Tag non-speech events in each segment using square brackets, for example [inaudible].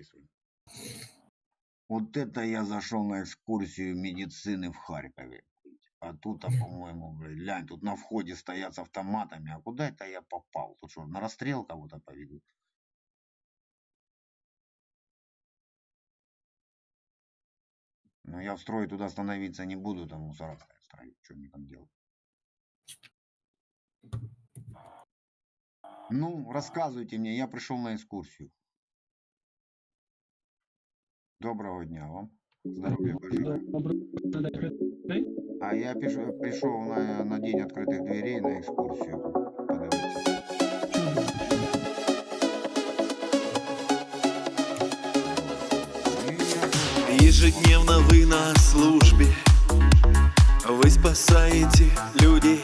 записывай. Вот это я зашел на экскурсию медицины в Харькове. А тут, а, по-моему, блядь, глянь, тут на входе стоят с автоматами. А куда это я попал? Тут что, на расстрел кого-то поведут? Ну, я в строй туда становиться не буду, там мусора строю. Что мне там делать? Ну, рассказывайте мне, я пришел на экскурсию. Доброго дня вам. Здоровья бажаю. А я пишу, пришел на, на день открытых дверей на экскурсию. Подивитися. Ежедневно вы на службе Вы спасаете людей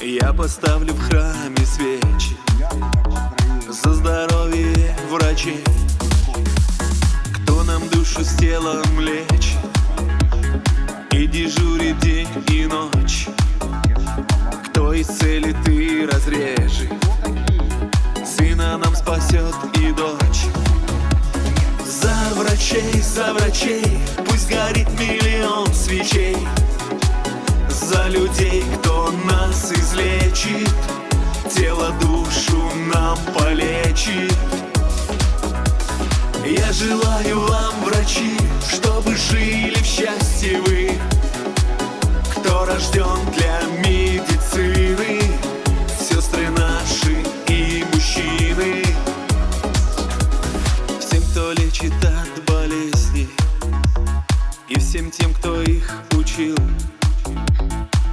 Я поставлю в храме свечи. За здоровье врачей нам душу с телом лечит И дежурит день и ночь. Кто исцелит и разрежет Сына нам спасет и дочь. За врачей, за врачей Пусть горит миллион свечей. За людей, кто нас излечит Тело, душу нам полечит желаю вам, врачи Чтобы жили в счастье вы. Кто рожден для медицины? Сестры наши и мужчины. Всем, кто лечит от болезней И всем тем, кто их учил.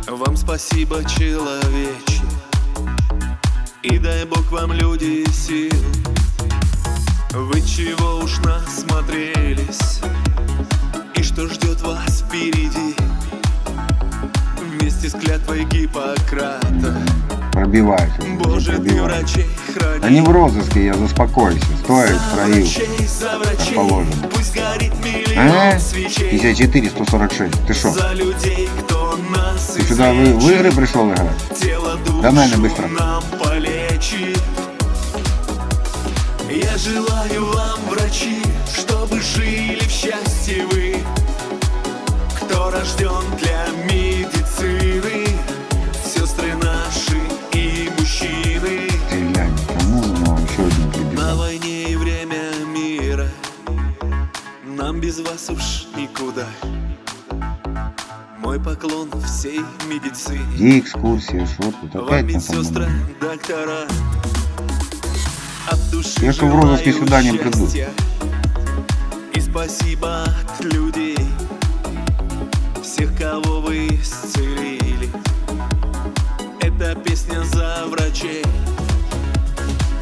Вам спасибо, человече. И дай Бог вам, люди, сил Вы чего уж насмотрелись И что ждет вас впереди Вместе с клятвой Гиппократа Пробиваюсь. уже, Боже, ты врачей храни Да не в розыске, я заспокойся. Стоит, строил. врачей, положено. Пусть горит миллион А? свечей 54, 146. Ты что? За людей, кто нас Ты сюда в, в игры пришел играть? Тело душу Да, наверное, быстро. Я желаю вам, врачи, чтобы жили в счастье вы. Кто рожден для медицины? Сестры наши и мужчины. На войне и время мира. Нам без вас уж никуда. Мой поклон всей медицине. Где экскурсия? Тут? Вам самом доктора Что в розыске сюда не приду. счастья И спасибо от людей Всех, кого вы исцелили. Это песня за врачей.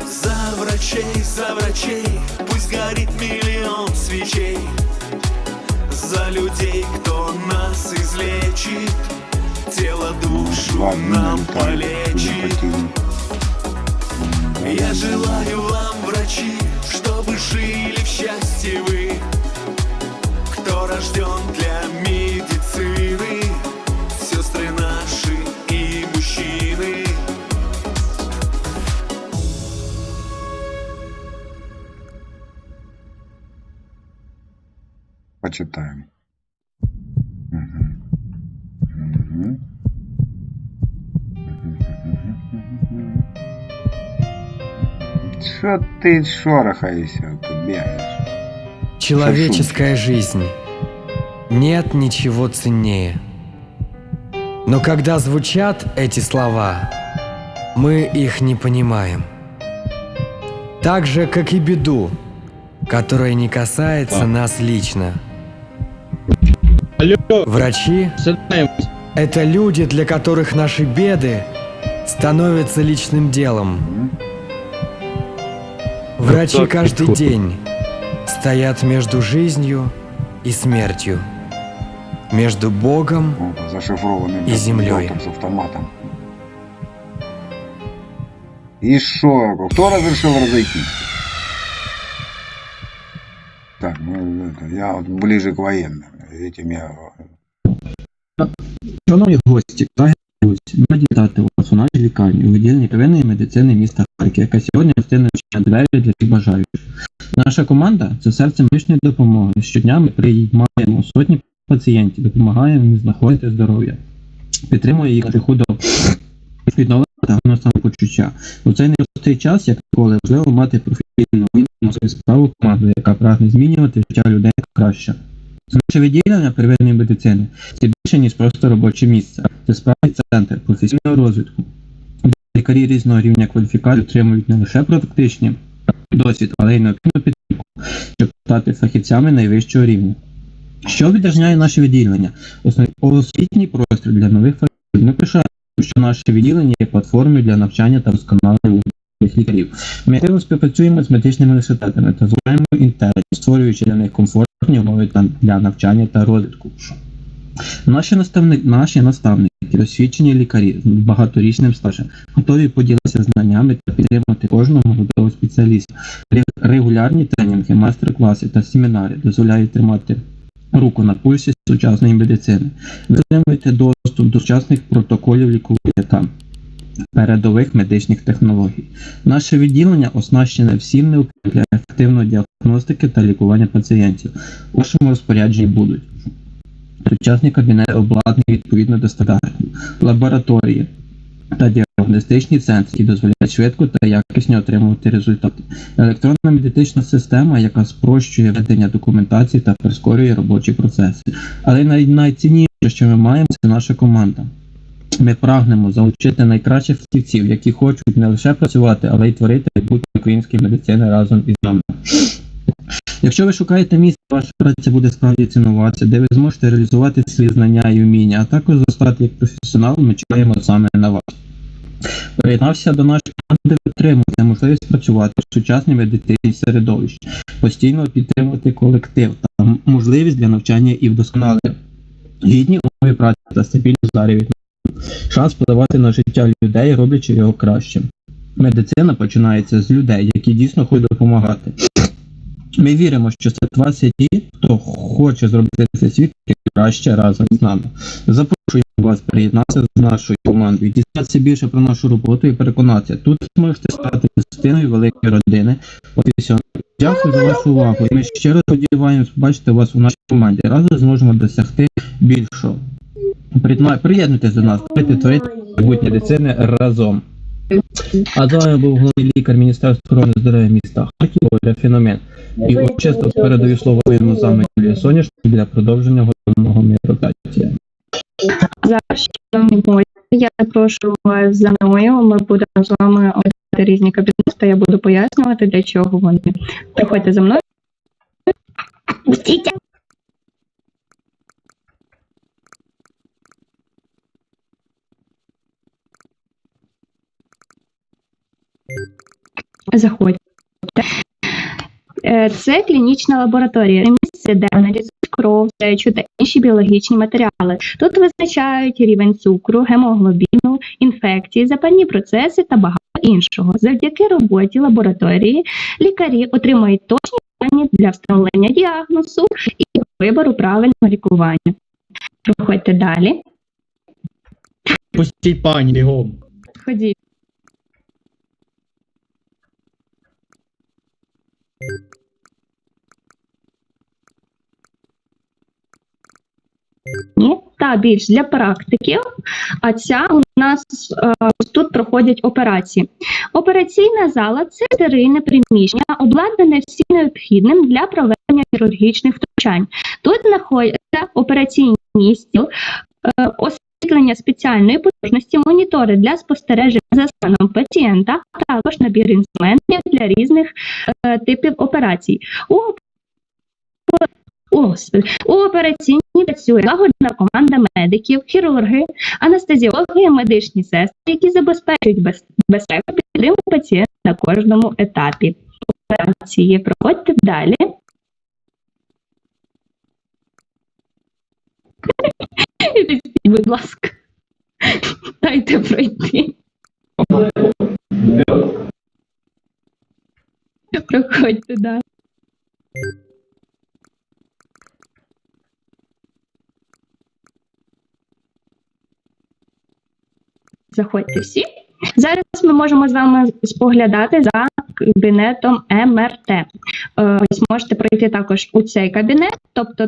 За врачей, за врачей. Пусть горит миллион свечей. За людей, кто нас излечит. Тело, душу Ладно, нам полечит. Я желаю вам, врачи, чтобы жили в счастье вы. Кто рожден для медицины? Сестры наши и мужчины. Почитаем. Что ты шорохаешься, тут бегаешь? Человеческая жизнь. Нет ничего ценнее. Но когда звучат эти слова, мы их не понимаем. Так же, как и беду, которая не касается нас лично. Алло, Врачи это люди, для которых наши беды становятся личным делом. Врачи каждый день стоят между жизнью и смертью, между Богом И землей. с автоматом. И шо? Кто разрешил разойтись? Так, ну это, я вот ближе к военным. Этим я Шановні гості, вас у нашій лікарні у відділенні первинної медицини міста Харків, яка сьогодні відчиняє двері для всіх бажаючих. Наша команда це серце медичної допомоги. Щодня ми приймаємо сотні пацієнтів, допомагаємо їм знаходити здоров'я, підтримує їх шляху до відновлення та самопочуття. У цей непростий час, як ніколи, важливо мати професійну свою справу команду, яка прагне змінювати життя людей краще. Наше відділення первинної медицини це більше, ніж просто робоче місце. Справді центр професійного розвитку. Лікарі різного рівня кваліфікації отримують не лише практичні досвід, але й необхідну підтримку, щоб стати фахівцями найвищого рівня. Що відрізняє наше відділення? Основ- Освітній простір для нових фахівців. Ми пишаємо, що наше відділення є платформою для навчання та вдосконалення лікарів. Ми активно співпрацюємо з медичними університетами та зважаємо інтерес, створюючи для них комфортні умови для навчання та розвитку. Наші наставники, наші наставники, освічені лікарі з багаторічним стажем, готові поділитися знаннями та підтримати кожного молодого спеціаліста. Регулярні тренінги, майстер-класи та семінари дозволяють тримати руку на пульсі сучасної медицини. Ви отримуєте доступ до сучасних протоколів лікування та передових медичних технологій. Наше відділення оснащене всім необхідним для ефективної діагностики та лікування пацієнтів. У вашому розпорядженні будуть сучасні кабінети обладнані відповідно до стандартів, лабораторії та діагностичні центри, які дозволяють швидко та якісно отримувати результати. Електронна медична система, яка спрощує ведення документації та прискорює робочі процеси. Але най- найцінніше, що ми маємо, це наша команда. Ми прагнемо залучити найкращих фахівців, які хочуть не лише працювати, але й творити майбутнє української медицини разом із нами. Якщо ви шукаєте місце, ваша праця буде справді цінуватися, де ви зможете реалізувати свої знання і вміння, а також зростати як професіонал, ми чекаємо саме на вас. Приєднався до нашої команди, ви отримуєте можливість працювати в сучасній медицинській середовищі, постійно підтримувати колектив та можливість для навчання і вдосконалення, гідні умови праці та стабільну заробітну шанс впливати на життя людей, роблячи його кращим. Медицина починається з людей, які дійсно хочуть допомагати. Ми віримо, що вас є ті, хто хоче зробити цей світ краще разом з нами. Запрошуємо вас приєднатися з нашою командою, дізнатися більше про нашу роботу і переконатися. Тут можете стати частиною великої родини професіоналів. Дякую за вашу увагу. Ми щиро сподіваємось побачити вас у нашій команді. Разом зможемо досягти більшого. Приєднуйтесь до нас, давайте творити майбутнє медицини разом. А з вами був головний лікар Міністерства охорони здоров'я міста Харків Оля Феномен. І урочисто передаю слово заму Юлії Соняшко для продовження головного мероприятия. Зараз шановні гості, я запрошую вас за мною. Ми будемо з вами оглядати різні кабінети, та я буду пояснювати, для чого вони. Приходьте за мною. Пустіть. Заходьте. Е, Це клінічна лабораторія, місце, де аналізують кров, сечу та інші біологічні матеріали. Тут визначають рівень цукру, гемоглобіну, інфекції, запальні процеси та багато іншого. Завдяки роботі лабораторії лікарі отримують точні дані для встановлення діагнозу і вибору правильного лікування. Проходьте далі. Пустіть пані бігом. Ходіть. Та більш для практиків. А ця у нас е, тут проходять операції. Операційна зала це стерильне приміщення, обладнане всім необхідним для проведення хірургічних втручань. Тут знаходяться операційні стіл, е, освітлення спеціальної потужності, монітори для спостереження за станом пацієнта, а також набір інструментів для різних е, типів операцій. У Господи, у операційній працює лагодна команда медиків, хірурги, анестезіологи, медичні сестри, які забезпечують безпеку підтримку пацієнта на кожному етапі операції. Проходьте далі. Будь ласка. Дайте пройти. Проходьте далі. Заходьте всі. Зараз ми можемо з вами споглядати за кабінетом МРТ. Е, Ось можете пройти також у цей кабінет, тобто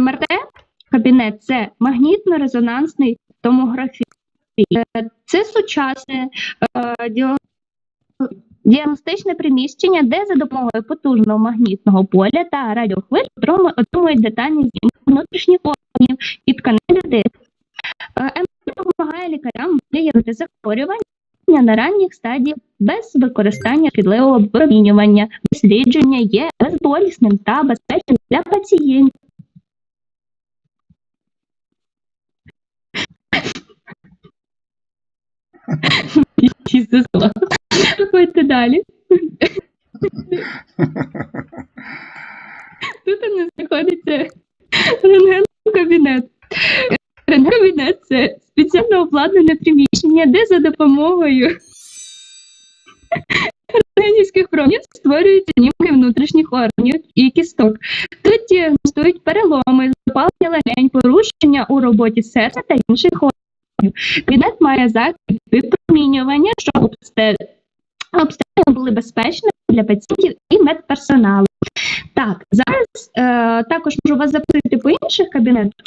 МРТ кабінет це магнітно-резонансний томографія. Е, Це сучасне е, діагностичне приміщення, де за допомогою потужного магнітного поля та радіохвиль отриму- отримують детальні знімки внутрішніх органів і тканин людей. Е, МРТ допомагає лікарям виявити захворювання на ранніх стадіях без використання шкідливого випромінювання. Дослідження є безболісним та безпечним для пацієнтів. Проходьте далі. [laughs] Тут у нас знаходиться рентген-кабінет. Рентген-кабінет це спеціально обладнане приміщення, де за допомогою рентгенівських промів створюються знімки внутрішніх органів і кісток. Тут діагностують переломи, запалення легень, порушення у роботі серця та інших органів. Кабінет має захист від випромінювання, щоб обстежити обстеження були безпечними для пацієнтів і медперсоналу. Так, зараз е, також можу вас запросити по інших кабінетах.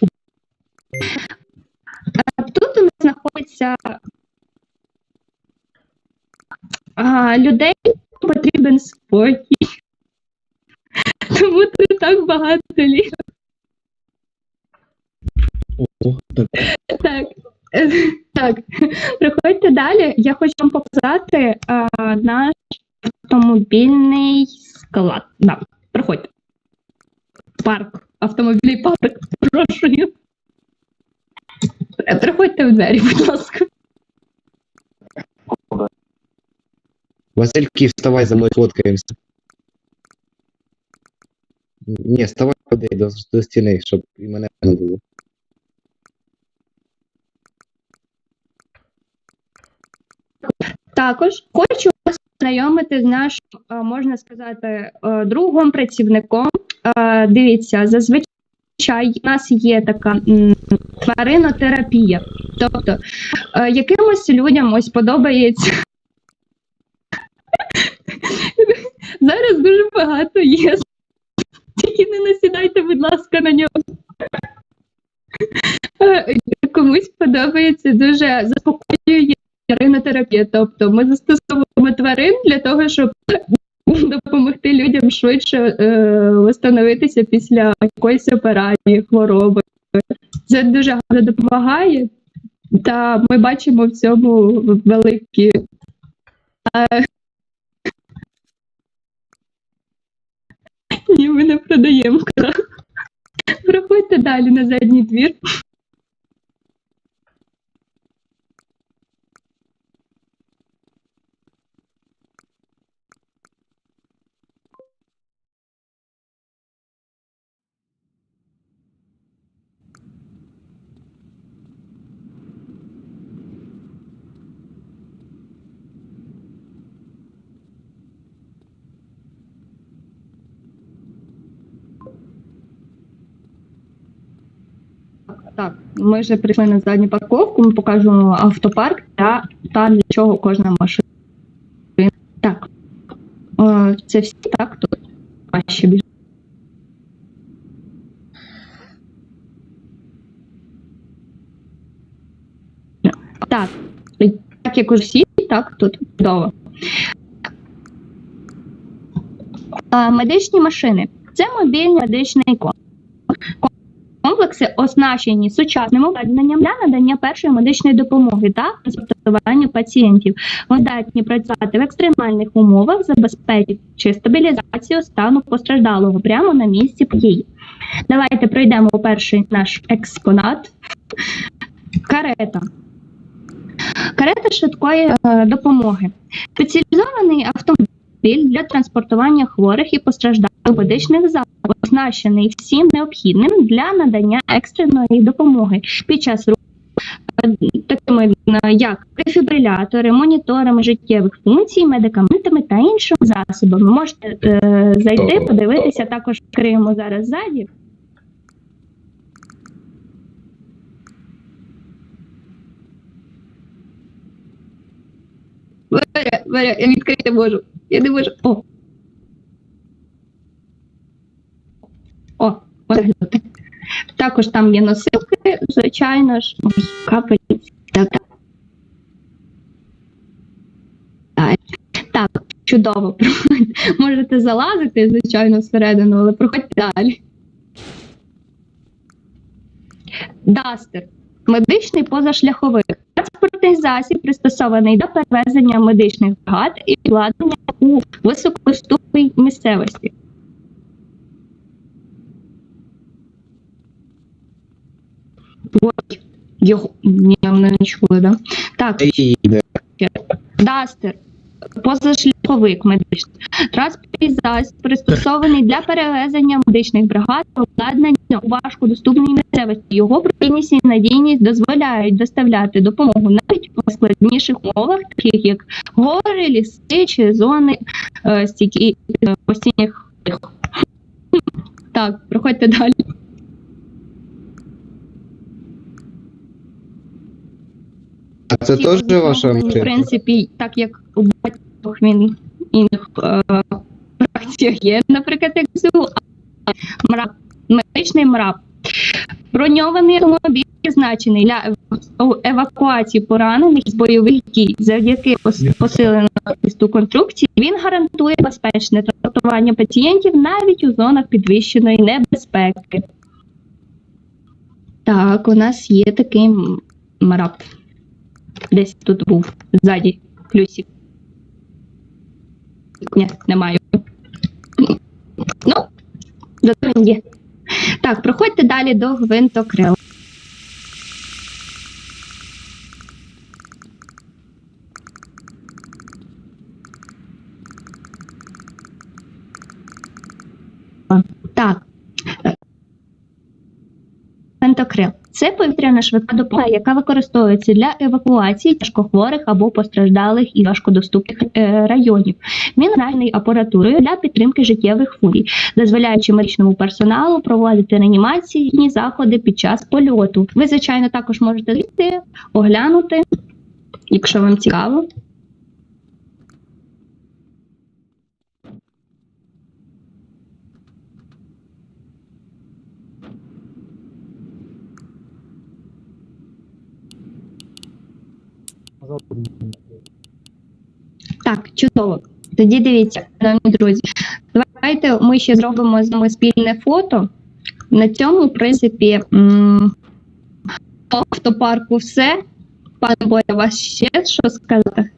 Е, тут у нас знаходиться а, людей потрібен спокій. Тому тут так багато ліжок. Так. Е, [laughs] Так, приходьте далі. Я хочу вам показати е, наш автомобільний склад. Да, приходьте. Парк. Автомобільний [laughs] парк. Прошу. Е, Приходьте в двері, будь ласка. Васильки, вставай, за мною фоткаємося. Ні, вставай ходи до, до стіни, щоб і мене не було. Також хочу вас знайомити з нашим, е, можна сказати, е, другом, працівником. Е, Дивіться, зазвичай у нас є така тваринотерапія. Тобто, якимось людям ось подобається. [laughs] Зараз дуже багато є. Тільки не насідайте, будь ласка, на нього. Комусь подобається дуже заспокоює тваринотерапія. Тобто ми застосовуємо тварин для того, щоб [laughs] допомогти людям швидше е, встановитися після якоїсь операції, хвороби. Це дуже гарно допомагає, та ми бачимо в цьому великі. Е, Ні, [laughs] ми не продаємо. Проходьте далі на задній двір. Так, ми вже прийшли на задню парковку, ми покажемо автопарк та, та для чого кожна машина. Так. Е, Це всі так, тут ваші більше. Так, так як усі, так, тут чудово. Медичні машини. Це мобільний медичний комплекс. Комплекси оснащені сучасним обладнанням для надання першої медичної допомоги та транспортування пацієнтів. Вони здатні працювати в екстремальних умовах, забезпечуючи стабілізацію стану постраждалого прямо на місці події. Давайте пройдемо перший наш експонат. Карета. Карета швидкої е, допомоги. Спеціалізований автомобіль для транспортування хворих і постраждалих медичних закладів, оснащений всім необхідним для надання екстреної допомоги під час руху такими е, як дефібрилятори, моніторами життєвих функцій, медикаментами та іншими засобами. Можете е, зайти, подивитися також Криму зараз ззаді. Варя, Варя, я відкрити можу. Я не можу. О. О, глянути. Також там є носилки, звичайно ж, ось капельниці. Так, так. Так, чудово. [laughs] Можете залазити, звичайно, всередину, але проходьте далі. Дастер. Медичний позашляховик. Транспортний засіб пристосований до перевезення медичних бригад і обладнання у високоступній місцевості. Ой, його ні, не чули, да? Так, Дастер. Позашляховик медичний. Транспортний засіб пристосований для перевезення медичних бригад та обладнання у важкодоступній місцевості. Його прицільність і надійність дозволяють доставляти допомогу навіть у складніших умовах, таких як гори, ліси чи зони е, стійкі постійних. Так, проходьте далі. А це теж ваша зроблені, В принципі, так як у багатьох він інших е, фракціях є, наприклад, як ЗУ, а МРАП, медичний МРАП. Броньований автомобіль призначений для евакуації поранених з бойових дій завдяки пос- посиленому захисту конструкції. Він гарантує безпечне транспортування пацієнтів навіть у зонах підвищеної небезпеки. Так, у нас є такий МРАП. Десь тут був ззаді плюсик. Ні, немає. Ну, зато він є. Так, проходьте далі до гвинтокрил. Так. Гвинтокрил. Це повітряна швидка допомога, яка використовується для евакуації тяжкохворих або постраждалих і важкодоступних е, районів. Він реальною апаратурою для підтримки життєвих функцій, дозволяючи медичному персоналу проводити реанімаційні заходи під час польоту. Ви, звичайно, також можете зайти, оглянути, якщо вам цікаво. Так, чудово. Тоді дивіться, шановні друзі. Давайте ми ще зробимо з вами спільне фото. На цьому, в принципі, по автопарку все. Пане Боря, у вас ще що сказати?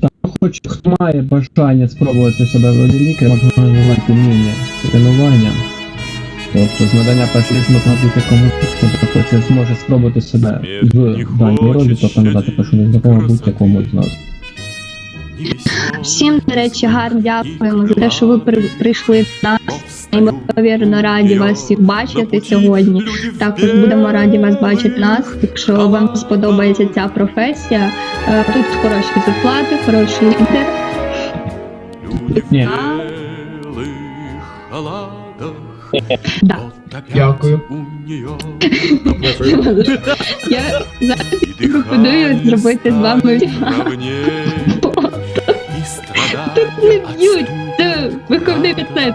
Та хоч хто має бажання спробувати себе в лікаря, можна розвивати вміння тренування. Тобто з надання першої допомоги комусь, хто захоче, зможе спробувати себе в даній ролі, тобто надати першу допомогу будь-якому з нас. Всім, до речі, гарно дякуємо за те, що ви прийшли до нас. Неймовірно раді вас всіх бачити сьогодні. Також будемо раді вас бачити нас. Якщо вам сподобається ця професія, е, тут хороші зарплати, хороший лідер. Ні. Да. Дякую. Я зараз пропоную зробити з вами Тут не б'ють, це виховний процес.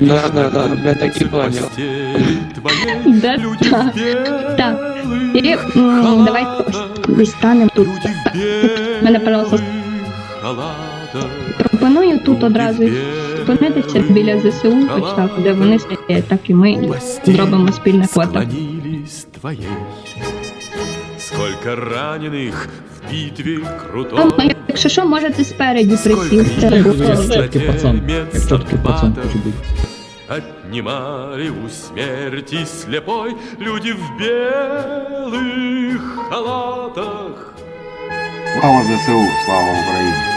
Да, да, да, для таких планів. Да, так, так. І давайте ось станемо тут. Мене, пожалуйста, пропоную тут одразу зупинитися біля ЗСУ, хоч так, де вони стоять, так і ми зробимо спільне фото. Сколько раненых в битве Ну, крутой. Якщо що, можете спереді присісти. все-таки пацан. темноте Я все-таки пацан хочу бути. Отнимали у смерти слепой Люди в белых халатах Слава ЗСУ, слава Україні.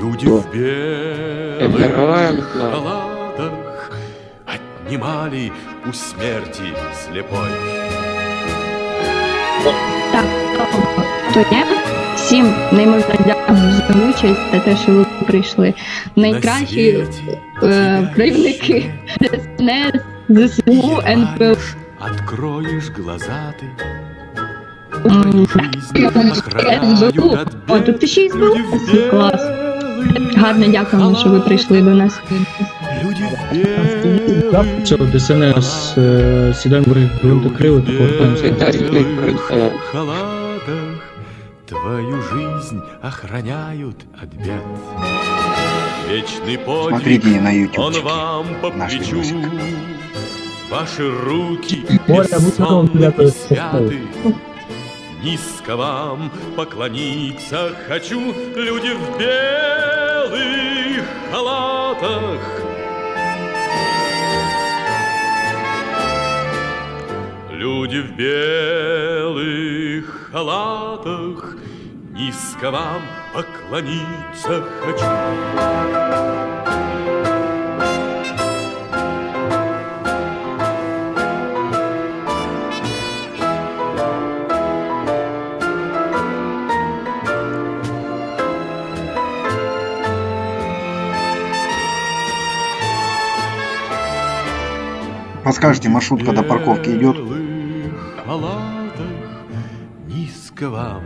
Люди в белых Героям халатах Отнимали у смерти слепой Так, то я всім неймовірно дякую за участь, за те, що ви прийшли. Найкращі е, керівники ДСНС, ЗСУ, НПО. Откроешь, глаза ты. О, тут ти ще й СБУ? Клас. Гарно дякуємо, що ви прийшли до нас. Люди в белых Все, ДСНС е, сідаємо в грунтокрили та повертаємося. Віталій Клик, е, халатах Твою жизнь охраняют от бед Вечный подвиг Смотрите на Он YouTube. вам по наш плечу видосик. Ваши руки Оля, без будь готов, сонных дякую, и що святы Низко вам поклониться хочу. Люди в белых халатах. Люди в белых халатах Низко вам поклониться хочу Подскажите, маршрутка до парковки идет? Низко вам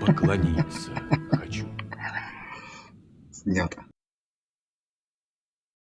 поклониться.